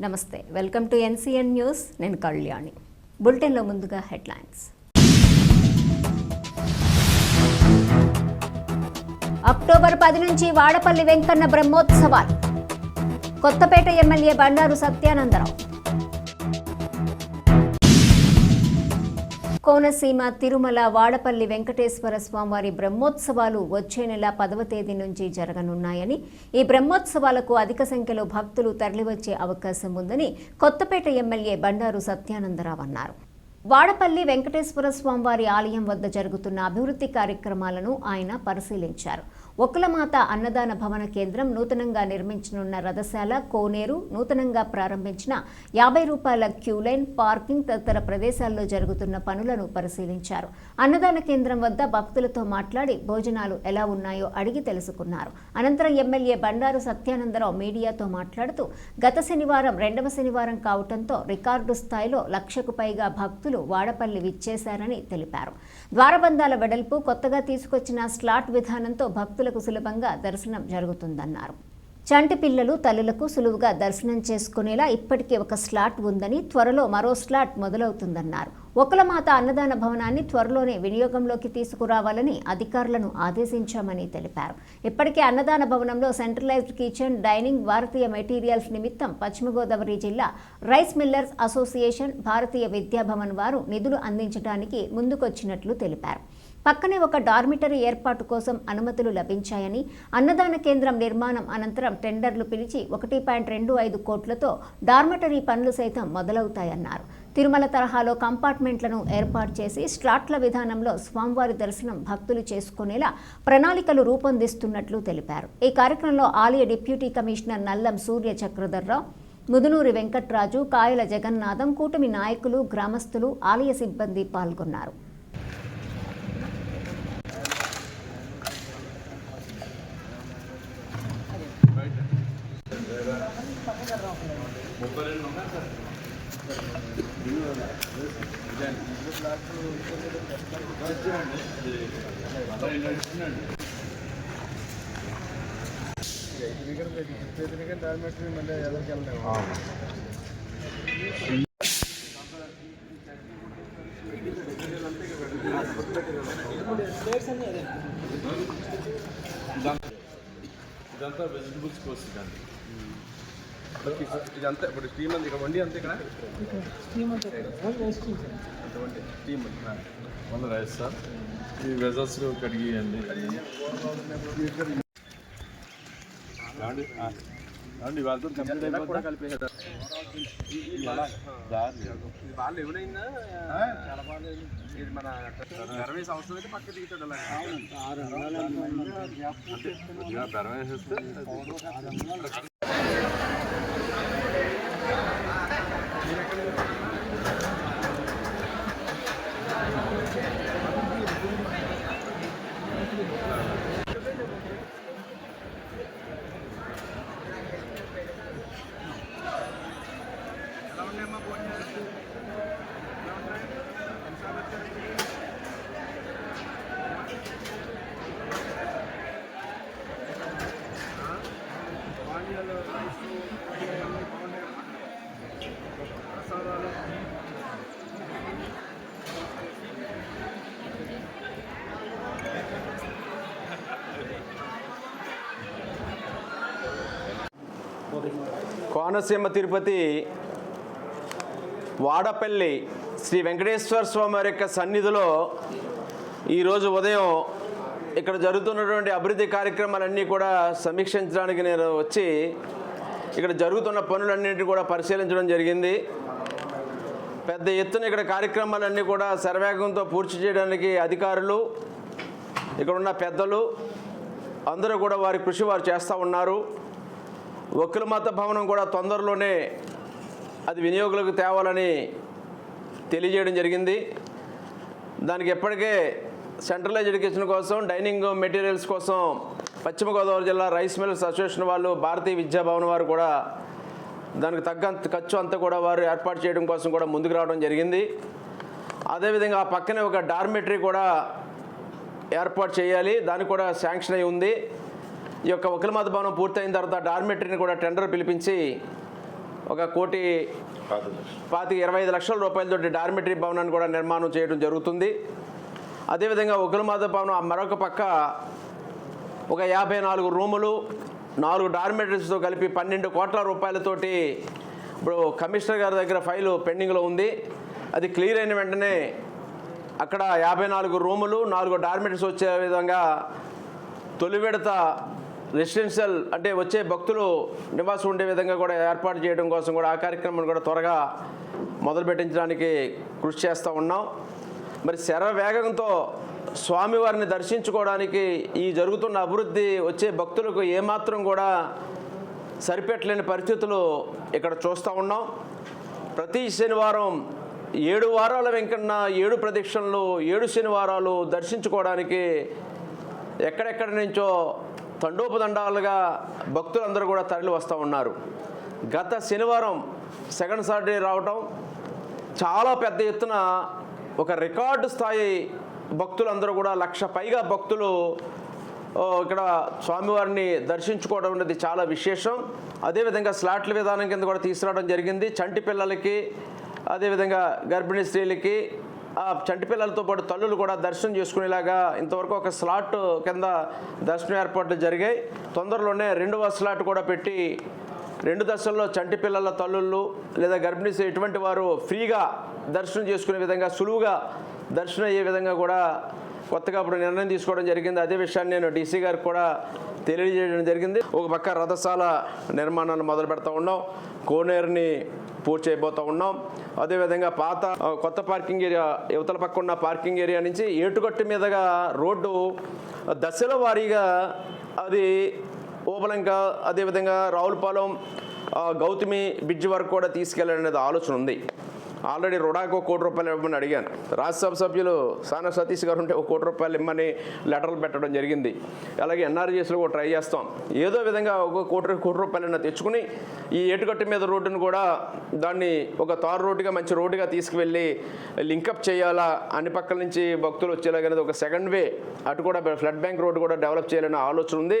నమస్తే welcome to NCN news. నేను కళ్యాణి. బులెటిన్లో ముందుగా హెడ్లైన్స్. అక్టోబర్ పది నుంచి వాడపల్లి వెంకన్న బ్రహ్మోత్సవాలు. కొత్తపేట ఎమ్మెల్యే బండారు సత్యానందరావు. కోనసీమ తిరుమల వాడపల్లి వెంకటేశ్వర స్వామివారి బ్రహ్మోత్సవాలు వచ్చే నెల పదవ తేదీ నుంచి జరగనున్నాయని ఈ బ్రహ్మోత్సవాలకు అధిక సంఖ్యలో భక్తులు తరలివచ్చే అవకాశం ఉందని కొత్తపేట ఎమ్మెల్యే బండారు సత్యానందరావు అన్నారు. వాడపల్లి వెంకటేశ్వర స్వామివారి ఆలయం వద్ద జరుగుతున్న అభివృద్ధి కార్యక్రమాలను ఆయన పరిశీలించారు. ఒక్కలమాత అన్నదాన భవన కేంద్రం నూతనంగా నిర్మించనున్న రథశాల కోనేరు నూతనంగా ప్రారంభించిన యాభై రూపాయల క్యూలైన్ పార్కింగ్ తదితర ప్రదేశాల్లో జరుగుతున్న పనులను పరిశీలించారు. అన్నదాన కేంద్రం వద్ద భక్తులతో మాట్లాడి భోజనాలు ఎలా ఉన్నాయో అడిగి తెలుసుకున్నారు. అనంతరం ఎమ్మెల్యే బండారు సత్యానందరావు మీడియాతో మాట్లాడుతూ గత శనివారం రెండవ శనివారం కావటంతో రికార్డు స్థాయిలో లక్షకు పైగా భక్తులు వాడపల్లి విచ్చేశారని తెలిపారు. ద్వారబంధాల వెడల్పు కొత్తగా తీసుకొచ్చిన స్లాట్ విధానంతో భక్తులకు సులభంగా దర్శనం జరుగుతుందన్నారు. చంటి పిల్లలు తల్లులకు సులువుగా దర్శనం చేసుకునేలా ఇప్పటికే ఒక స్లాట్ ఉందని త్వరలో మరో స్లాట్ మొదలవుతుందన్నారు. ఒకలమాత అన్నదాన భవనాన్ని త్వరలోనే వినియోగంలోకి తీసుకురావాలని అధికారులను ఆదేశించామని తెలిపారు. ఇప్పటికే అన్నదాన భవనంలో సెంట్రలైజ్డ్ కిచెన్ డైనింగ్ భారతీయ మెటీరియల్స్ నిమిత్తం పశ్చిమ గోదావరి జిల్లా rice millers association Bharatiya Vidya Bhavan నిధులు అందించడానికి ముందుకొచ్చినట్లు తెలిపారు. పక్కనే ఒక డార్మిటరీ ఏర్పాటు కోసం అనుమతులు లభించాయని అన్నదాన కేంద్రం నిర్మాణం అనంతరం టెండర్లు పిలిచి ఒకటి పాయింట్ రెండు ఐదు కోట్లతో డార్మిటరీ పనులు సైతం మొదలవుతాయన్నారు. తిరుమల తరహాలో కంపార్ట్మెంట్లను ఏర్పాటు చేసి స్లాట్ల విధానంలో స్వామివారి దర్శనం భక్తులు చేసుకునేలా ప్రణాళికలు రూపొందిస్తున్నట్లు తెలిపారు. ఈ కార్యక్రమంలో ఆలయ డిప్యూటీ కమిషనర్ నల్లం సూర్య చక్రధర్రావు ముదునూరి వెంకట్రాజు కాయల జగన్నాథం కూటమి నాయకులు గ్రామస్తులు ఆలయ సిబ్బంది పాల్గొన్నారు. ఇదంతా వెజిటబుల్స్ కోసం అండి ఇదంతా ఇప్పుడు స్టీమ్ అంతా ఇక్కడ వండి అంతా ఇక్కడ? అంత వండి స్టీమ్ మన రైస్ సార్ ఈ వెజల్స్ కడిగియండి రాండి రాండి వాళ్ళతో కంప్లీట్ అయిపోతుంది కలిపేసారు దారి ఇది బాగా ఎవరైందా చాలా బాగా ఇది మన ఇరవై సంవత్సరాలు అయితే పక్క దిగుతాడు అలా బెరం వేసేస్తే ఎలా ఉన్నాయమ్మా భోజనాలు ఎలా ఉన్నాయి ఎన్నిసార్లు వచ్చారు ఇక్కడికి? ఆ? పానీయాలు రైస్ అన్నీ బాగున్నాయమ్మా ప్రసాదాలు కోనసీమ తిరుపతి వాడపల్లి శ్రీ వెంకటేశ్వర స్వామి వారి యొక్క సన్నిధిలో ఈరోజు ఉదయం ఇక్కడ జరుగుతున్నటువంటి అభివృద్ధి కార్యక్రమాలన్నీ కూడా సమీక్షించడానికి నేను వచ్చి ఇక్కడ జరుగుతున్న పనులన్నింటినీ కూడా పరిశీలించడం జరిగింది. పెద్ద ఎత్తున ఇక్కడ కార్యక్రమాలన్నీ కూడా శరవేగంతో పూర్తి చేయడానికి అధికారులు ఇక్కడ ఉన్న పెద్దలు అందరూ కూడా వారి కృషి వారు చేస్తూ ఉన్నారు. ఒక్కల మత భవనం కూడా తొందరలోనే అది వినియోగులకు తేవాలని తెలియజేయడం జరిగింది. దానికి ఎప్పటికే సెంట్రలైజ్ ఎడ్యుకేషన్ కోసం డైనింగ్ మెటీరియల్స్ కోసం పశ్చిమ గోదావరి జిల్లా రైస్ మిల్స్ అసోసియేషన్ వాళ్ళు భారతీయ విద్యాభవన్ వారు కూడా దానికి తగ్గంత ఖర్చు అంతా కూడా వారు ఏర్పాటు చేయడం కోసం కూడా ముందుకు రావడం జరిగింది. అదేవిధంగా ఆ పక్కనే ఒక డార్మెటరీ కూడా ఏర్పాటు చేయాలి. దానికి కూడా శాంక్షన్ అయి ఉంది. ఈ యొక్క వకీలమాత భవనం పూర్తయిన తర్వాత డార్మెటరీని కూడా టెండర్ పిలిపించి ఒక కోటి పాతి ఇరవై ఐదు లక్షల రూపాయలతోటి డార్మెటరీ భవనాన్ని కూడా నిర్మాణం చేయడం జరుగుతుంది. అదేవిధంగా ఉగ్రమాద భవనం ఆ మరొక పక్క ఒక యాభై నాలుగు రూములు నాలుగు డార్మెటరీస్తో కలిపి పన్నెండు కోట్ల రూపాయలతోటి ఇప్పుడు కమిషనర్ గారి దగ్గర ఫైలు పెండింగ్లో ఉంది. అది క్లియర్ అయిన వెంటనే అక్కడ యాభై నాలుగు రూములు నాలుగు డార్మెటరీస్ వచ్చే విధంగా తొలి విడత రెసిడెన్షియల్ అంటే వచ్చే భక్తులు నివాసం ఉండే విధంగా కూడా ఏర్పాటు చేయడం కోసం కూడా ఆ కార్యక్రమాన్ని కూడా త్వరగా మొదలు పెట్టించడానికి కృషి చేస్తూ ఉన్నాం. మరి శర వేగంతో స్వామివారిని దర్శించుకోవడానికి ఈ జరుగుతున్న అభివృద్ధి వచ్చే భక్తులకు ఏమాత్రం కూడా సరిపెట్టలేని పరిస్థితులు ఇక్కడ చూస్తూ ఉన్నాం. ప్రతి శనివారం ఏడు వారాల వెంకన్న ఏడు ప్రదక్షిణలు ఏడు శనివారాలు దర్శించుకోవడానికి ఎక్కడెక్కడి నుంచో తండోపదండాలుగా భక్తులందరూ కూడా తరలి వస్తూ ఉన్నారు. గత శనివారం సెకండ్ సాటర్డే రావటం చాలా పెద్ద ఎత్తున ఒక రికార్డు స్థాయి భక్తులందరూ కూడా లక్ష పైగా భక్తులు ఇక్కడ స్వామివారిని దర్శించుకోవడం అనేది చాలా విశేషం. అదేవిధంగా స్లాట్ల విధానం కింద కూడా తీసుకురావడం జరిగింది. చంటి పిల్లలకి అదేవిధంగా గర్భిణీ స్త్రీలకి ఆ చంటి పిల్లలతో పాటు తల్లులు కూడా దర్శనం చేసుకునేలాగా ఇంతవరకు ఒక స్లాట్ కింద దర్శనం ఏర్పాట్లు జరిగాయి. తొందరలోనే రెండవ స్లాట్ కూడా పెట్టి రెండు దశల్లో చంటి పిల్లల తల్లుళ్ళు లేదా గర్భిణీ ఎటువంటి ఇటువంటి వారు ఫ్రీగా దర్శనం చేసుకునే విధంగా సులువుగా దర్శనం అయ్యే విధంగా కూడా కొత్తగా ఇప్పుడు నిర్ణయం తీసుకోవడం జరిగింది. అదే విషయాన్ని నేను డీసీ గారికి కూడా తెలియజేయడం జరిగింది. ఒక పక్క రథశాల నిర్మాణాన్ని మొదలు పెడతా ఉన్నాం. కోనేరుని పూర్తి చేయబోతూ ఉన్నాం. అదేవిధంగా పాత కొత్త పార్కింగ్ ఏరియా యువతల పక్క ఉన్న పార్కింగ్ ఏరియా నుంచి ఏటుగట్టు మీదుగా రోడ్డు దశల వారీగా అది ఓపలంక అదేవిధంగా రావులపాలెం గౌతమి బ్రిడ్జ్ వరకు కూడా తీసుకెళ్ళాలనేది ఆలోచన ఉంది. ఆల్రెడీ రుడాకు ఒక కోటి రూపాయలు ఇవ్వమని అడిగాను. రాజ్యసభ సభ్యులు సానా సతీష్ గారు ఉంటే ఒక కోటి రూపాయలు ఇమ్మని లెటర్లు పెట్టడం జరిగింది. అలాగే ఎన్ఆర్జీఎస్లో కూడా ట్రై చేస్తాం. ఏదో విధంగా ఒక కోటి కోటి రూపాయలైనా తెచ్చుకుని ఈ ఏటుగట్టు మీద రోడ్డును కూడా దాన్ని ఒక తారు రోడ్డుగా మంచి రోడ్డుగా తీసుకువెళ్ళి లింకప్ చేయాలా అన్ని పక్కల నుంచి భక్తులు వచ్చేలాగా అనేది ఒక సెకండ్ వే అటు కూడా ఫ్లడ్ బ్యాంక్ రోడ్డు కూడా డెవలప్ చేయాలనే ఆలోచన ఉంది.